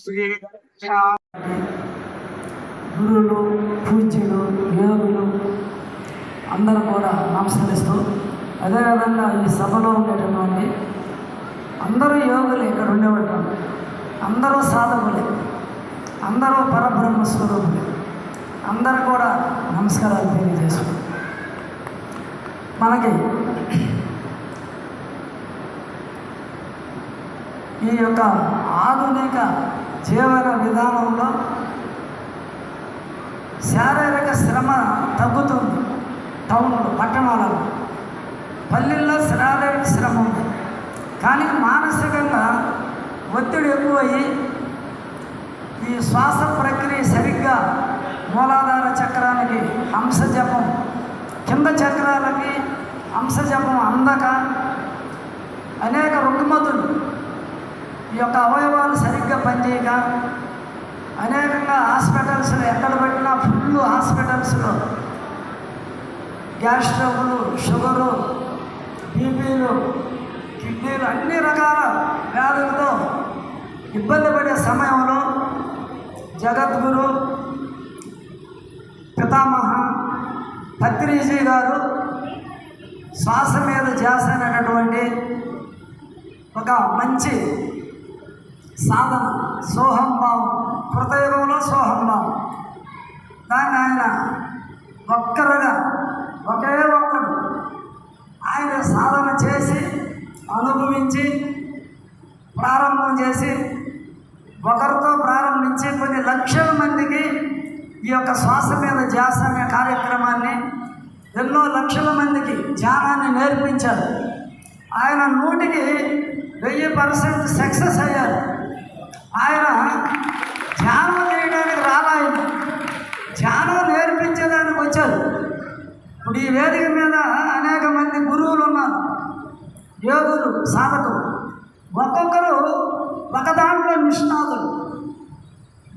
శ్రీ గురువులు పూజ్యులు యోగులు అందరూ కూడా నమస్కరిస్తూ అదేవిధంగా ఈ సభలో ఉండేటటువంటి అందరూ యోగులు ఇక్కడ ఉండేవాళ్ళం అందరూ సాధకులే. అందరూ పరబ్రహ్మ స్వరూపులే. అందరూ కూడా నమస్కారాలు తెలియజేసుకుంటారు మనకి ఈ యొక్క ఆధునిక జీవన విధానంలో శారీరక శ్రమ తగ్గుతుంది. టౌన్లో పట్టణాలలో. పల్లెల్లో శారీరక శ్రమ ఉంది. కానీ మానసికంగా ఒత్తిడి ఎక్కువయ్యి ఈ శ్వాస ప్రక్రియ సరిగ్గా మూలాధార చక్రానికి హంస జపం కింద చక్రాలకి హంస జపం అందక అనేక రుగ్మతులు ఈ యొక్క అవయవాలు సరిగ్గా పనిచేయక అనేకంగా హాస్పిటల్స్లో ఎక్కడ పెట్టినా ఫుల్ హాస్పిటల్స్లో గ్యాస్ ట్రబుల్ షుగరు బీపీలు కిడ్నీలు అన్ని రకాల వ్యాధులతో ఇబ్బంది పడే సమయంలో జగద్గురు పితామహ పత్రిజీ గారు శ్వాస మీద ధ్యాస ఒక మంచి సాధన సోహం భావం కృతయుగంలో సోహం భావం. దాన్ని ఆయన ఒక్కరుగా ఒకే ఒక్కడు ఆయన సాధన చేసి అనుభవించి ప్రారంభం చేసి ఒకరితో ప్రారంభించి కొన్ని లక్షల మందికి ఈ యొక్క శ్వాస మీద ధ్యాస అనే కార్యక్రమాన్ని ఎన్నో లక్షల మందికి ధ్యానాన్ని నేర్పించారు. ఆయన నూటికి వెయ్యి పర్సెంట్ సక్సెస్ అయ్యారు. ఆయన ధ్యానం చేయడానికి రాలాయన ధ్యానం నేర్పించేదానికి వచ్చారు. ఇప్పుడు ఈ వేదిక మీద అనేక మంది గురువులు ఉన్నారు. యోగులు సాధకులు. ఒక్కొక్కరు ఒక దాంట్లో నిష్ణాతులు.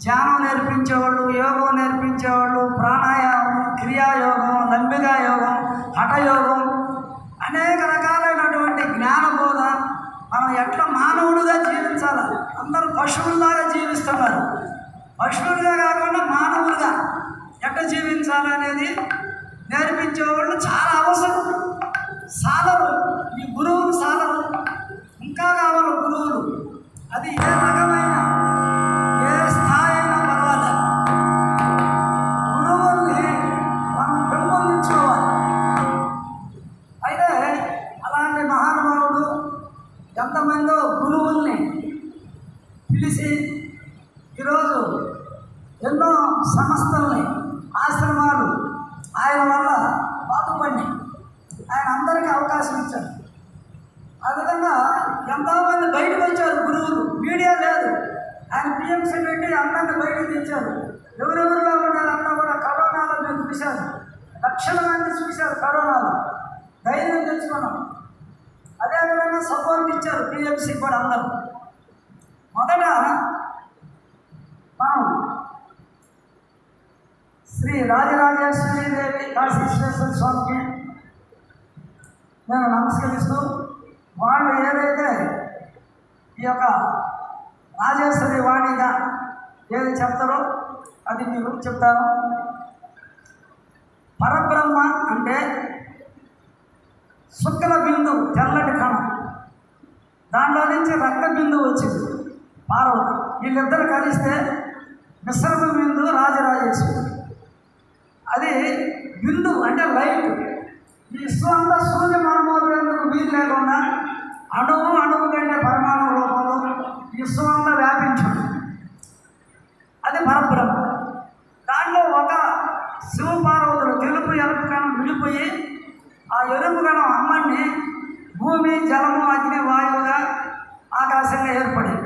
ధ్యానం నేర్పించేవాళ్ళు యోగం నేర్పించేవాళ్ళు ప్రాణాయామం క్రియాయోగం లంబిగా యోగం హఠయోగం అనేక రకాలైనటువంటి జ్ఞానబోధ మనం ఎట్లా మానవుడుగా జీవించాలి? అందరూ పశువుల్లాగా జీవిస్తున్నారు. పశువులుగా కాకుండా మానవులుగా ఎట్లా జీవించాలనేది నేర్పించే నేర్పించేవాళ్ళు చాలా అవసరం. సాధరు ఈ గురువులు సాధరు ఇంకా కావాలి గురువులు. అది ఏ రకమైన ఏ స్థాయి అయినా పర్వాలేదు. గురువుల్ని మనం పెంపొందించుకోవాలి. అయితే అలాంటి మహానుభావుడు ఎంతమందో గురువుల్ని పిలిచి ఈరోజు ఎన్నో సంస్థల్ని ఆశ్రమాలు ఆయన వల్ల బాగుపడినాయి ఆయన అందరికీ అవకాశం ఇచ్చారు. ఆ విధంగా ఎంతోమంది బయటకు వచ్చారు గురువులు. మీడియా లేదు. ఆయన పిఎంసీ పెట్టి అందరిని బయటకు తెచ్చారు. ఎవరెవరిలో ఉండాలన్నా కూడా కరోనాలో మేము చూశారు లక్షల మంది చూశారు కరోనాలో. ధైర్యం తెచ్చుకున్నాం. అదేవిధంగా సపోర్ట్ ఇచ్చారు పిఎంసీ కూడా అందరూ. మొదట మనం శ్రీ రాజరాజేశ్వరి దేవి కాశీశ్వర స్వామికి నేను నమస్కరిస్తూ వాళ్ళు ఏదైతే ఈ యొక్క రాజేశ్వరి వాణిగా ఏది చెప్తారో అది మీకు చెప్తాను. పరబ్రహ్మ అంటే శుక్ల బిందువు తెల్లటి కణం. దాంట్లో నుంచి రక్త బిందువు వచ్చింది. పార్వతి వీళ్ళిద్దరు కలిస్తే మిశ్రమ బిందు రాజరాజేశ్వరి అది బిందు అంటే లైట్. ఈ విశ్వం సూర్య మనమోపేందుకు వీలు లేకుండా అణువు అణువు కంటే పరమాణు రూపంలో ఈ విశ్వం వ్యాపించింది అది పరబ్రహ్మ. దాంట్లో ఒక శివపార్వతులు తెలుపు ఎరుపు కణం విడిపోయి ఆ ఎరుపు కణం అమ్మని భూమి జలము అగ్ని వాయువుగా ఆకాశంగా ఏర్పడింది.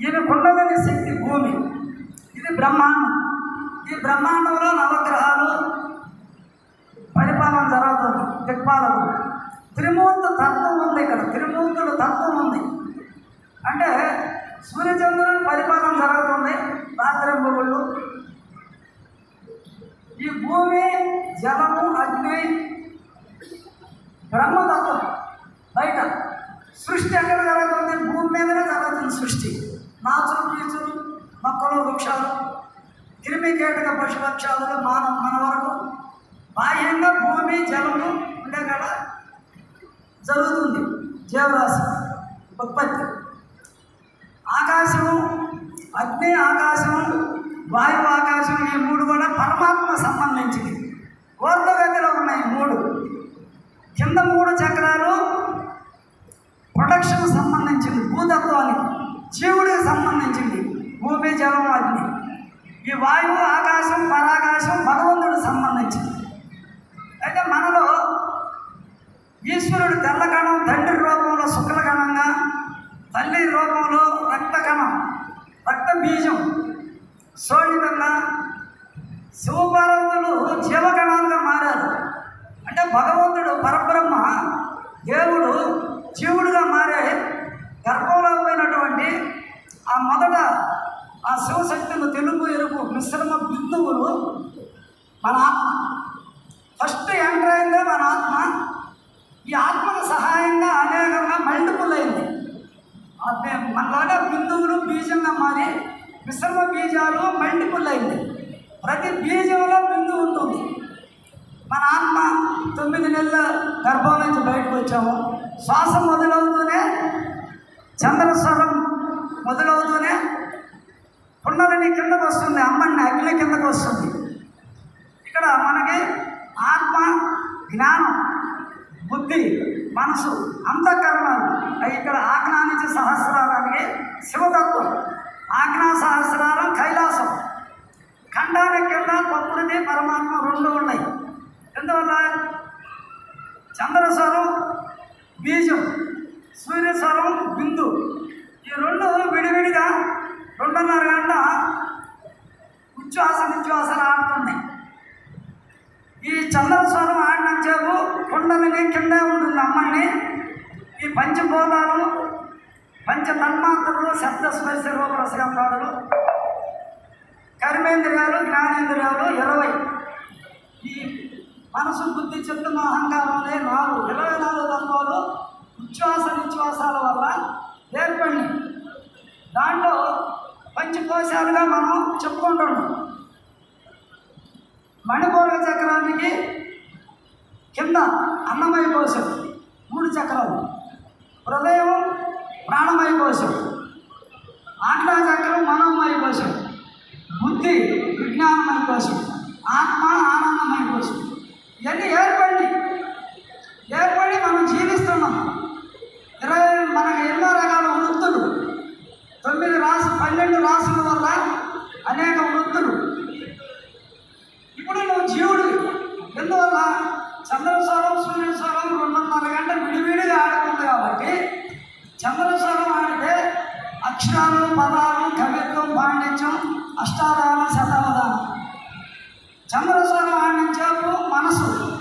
ఈమె కుండలని శక్తి భూమి. ఇది బ్రహ్మాండం. ఈ బ్రహ్మాండంలో నవగ్రహాలు పరిపాలన జరుగుతుంది. దిక్పాలన. త్రిమూర్తి తత్వం ఉంది ఇక్కడ. త్రిమూర్తుల తత్వం ఉంది. అంటే సూర్యచంద్రుని పరిపాలన జరుగుతుంది రాత్రింబగుళ్ళు ఈ భూమి జలము అగ్ని బ్రహ్మతత్వం బయట సృష్టి ఎక్కడ నాచులు గీచులు మొక్కలు వృక్షాలు. క్రిమి కీటక పశుపక్షాలు మాన మన వరకు బాహ్యంగా భూమి జలము ఉండే కాడ జరుగుతుంది. జీవరాశి ఉత్పత్తి. ఆకాశము అగ్ని ఆకాశము వాయువు ఆకాశం ఈ మూడు కూడా పరమాత్మ సంబంధించింది ఊర్ధగతిలో ఉన్నాయి మూడు. కింద మూడు చక్రాలు ప్రొడక్షన్ సంబంధించింది భూతత్వానికి. జీవుడికి సంబంధించింది. భూమి జలం అగ్ని. ఈ వాయువు ఆకాశం పరాకాశం భగవంతుడికి సంబంధించింది. అయితే మనలో ఈశ్వరుడు తెల్లకణం తండ్రి రూపంలో శుక్లకణంగా తల్లి రూపంలో రక్తకణం రక్త బీజం సోడికంగా శివపార్వతులు జీవకణాలుగా మారారు అంటే భగవంతుడు పరబ్రహ్మ దేవుడు జీవుడుగా మారే గర్భంలో పోయినటువంటి ఆ మొదట ఆ శివశక్తులు తెలుగు ఎరుపు మిశ్రమ బిందువులు మన ఆత్మ. ఫస్ట్ ఎంటర్ అయిందే మన ఆత్మ. ఈ ఆత్మకు సహాయంగా అనేకంగా మల్టిపుల్ అయింది. మనలాగా బిందువులు బీజంగా మారి మిశ్రమ బీజాలు మల్టిపుల్ అయింది. ప్రతి బీజంలో బిందువు ఉంటుంది. మన ఆత్మ తొమ్మిది నెలల గర్భం నుంచి బయటకు వచ్చాము. శ్వాస మొదలవుతూనే చంద్రస్వరం మొదలవుతూనే కుండలని కిందకు వస్తుంది అమ్మని అగ్ని కిందకు వస్తుంది. ఇక్కడ మనకి ఆత్మ జ్ఞానం బుద్ధి మనసు అంతఃకరణాలు. ఇక్కడ ఆజ్ఞా నుంచి సహస్రారానికి శివతత్వం. ఆజ్ఞా సహస్రారం కైలాసం. ఖండాల కింద ప్రకృతి పరమాత్మ రెండు ఉన్నాయి. ఎందువల్ల? చంద్రస్వరం బీజం సూర్యస్వరం బిందు. ఈ రెండు విడివిడిగా రెండున్నర గంట ఉచ్ఛ్వాస నిశ్వాసాలు ఆడుతున్నాయి ఈ చంద్రస్వరం ఆడినంచేపు కుండలిని కిందే ఉంటుంది అమ్మని ఈ పంచభూతాలు పంచ తన్మాత్రలు శబ్ద స్పర్శ రూపరసగంధాలు కర్మేంద్రియాలు జ్ఞానేంద్రియాలు ఇరవై. ఈ మనసు బుద్ధి చిత్తం అహంకారం అనే నాలుగు. ఇరవై నాలుగు తత్వాలు ఉచ్ఛ్వాస నిశ్వాసాల వల్ల ఏర్పడి దాంట్లో పంచకోశాలుగా మనం చెప్పుకుంటున్నాం మణిపూరక చక్రానికి కింద అన్నమయ కోశం మూడు చక్రాలు హృదయం ప్రాణమయ కోశం ఆజ్ఞా చక్రం మనోమయ కోశం బుద్ధి విజ్ఞానమయ కోశం ఆత్మ ఆనందమయ కోశం ఇవన్నీ ఏర్పడి ఏర్పడి మనం జీవిస్తున్నాం ఇరవై మనకి ఎన్నో రకాల వృత్తులు రాశి రాసు పన్నెండు రాసుల వల్ల అనేక వృత్తులు ఇప్పుడు నువ్వు జీవుడు. ఎందువల్ల? చంద్రస్వరం సూర్యస్వరం రెండున్నర గంటలు విడివిడిగా ఆడుతుంది కాబట్టి చంద్రస్వరం ఆడితే అక్షరాలు పదాలు కవిత్వం పాండిత్యం అష్టాదానం శతావధానం. చంద్రస్వరం ఆడించేపు మనసు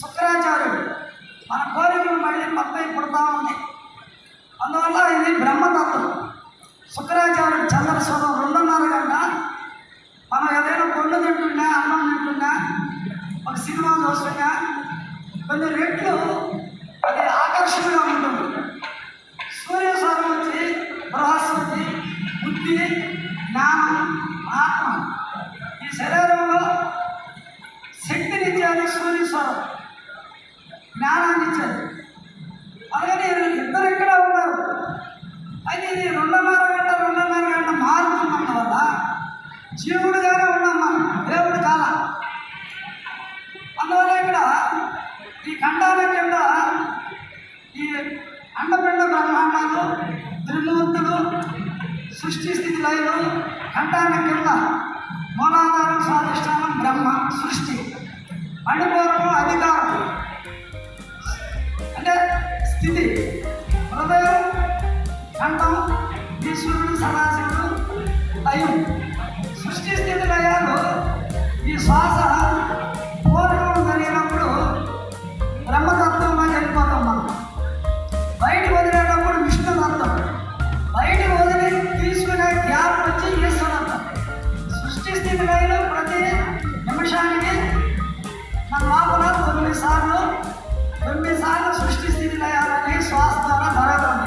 శుక్రాచార్యుడు. మన కోరికలు మళ్ళీ పక్కన పుడతా ఉంది. అందువల్ల ఇది బ్రహ్మతత్వం శుక్రాచార్యుడు చంద్రస్వరం రెండున్నర గంట మనం ఏదైనా పండు తింటున్నా అన్నం తింటున్నా ఒక సినిమా చూస్తున్నా కొన్ని రెట్లు శివుడు ఉన్నాం మనం దేవుడు కాల అందువల్ల ఇక్కడ ఈ ఖండాల కింద ఈ అండపిండ బ్రహ్మాండాలు త్రిమూర్తులు సృష్టి స్థితి లయలు ఖండాల కింద మూలాధారం స్వాధిష్టానం బ్రహ్మ సృష్టి. మణిపూర్ భాష పూర్వం జరిగినప్పుడు బ్రహ్మతత్వంలో చనిపోతాం మనం. బయటకు వదిలేటప్పుడు విష్ణుతత్వం బయటకు వదిలి తీసుకునే గ్యాప్ వచ్చి ఈశ్వరత్వం సృష్టి స్థితి లైలో ప్రతి నిమిషానికి మన లోపల తొమ్మిది సార్లు తొమ్మిది సార్లు సృష్టి స్థితి లయాలని శ్వాస ద్వారా జరగదు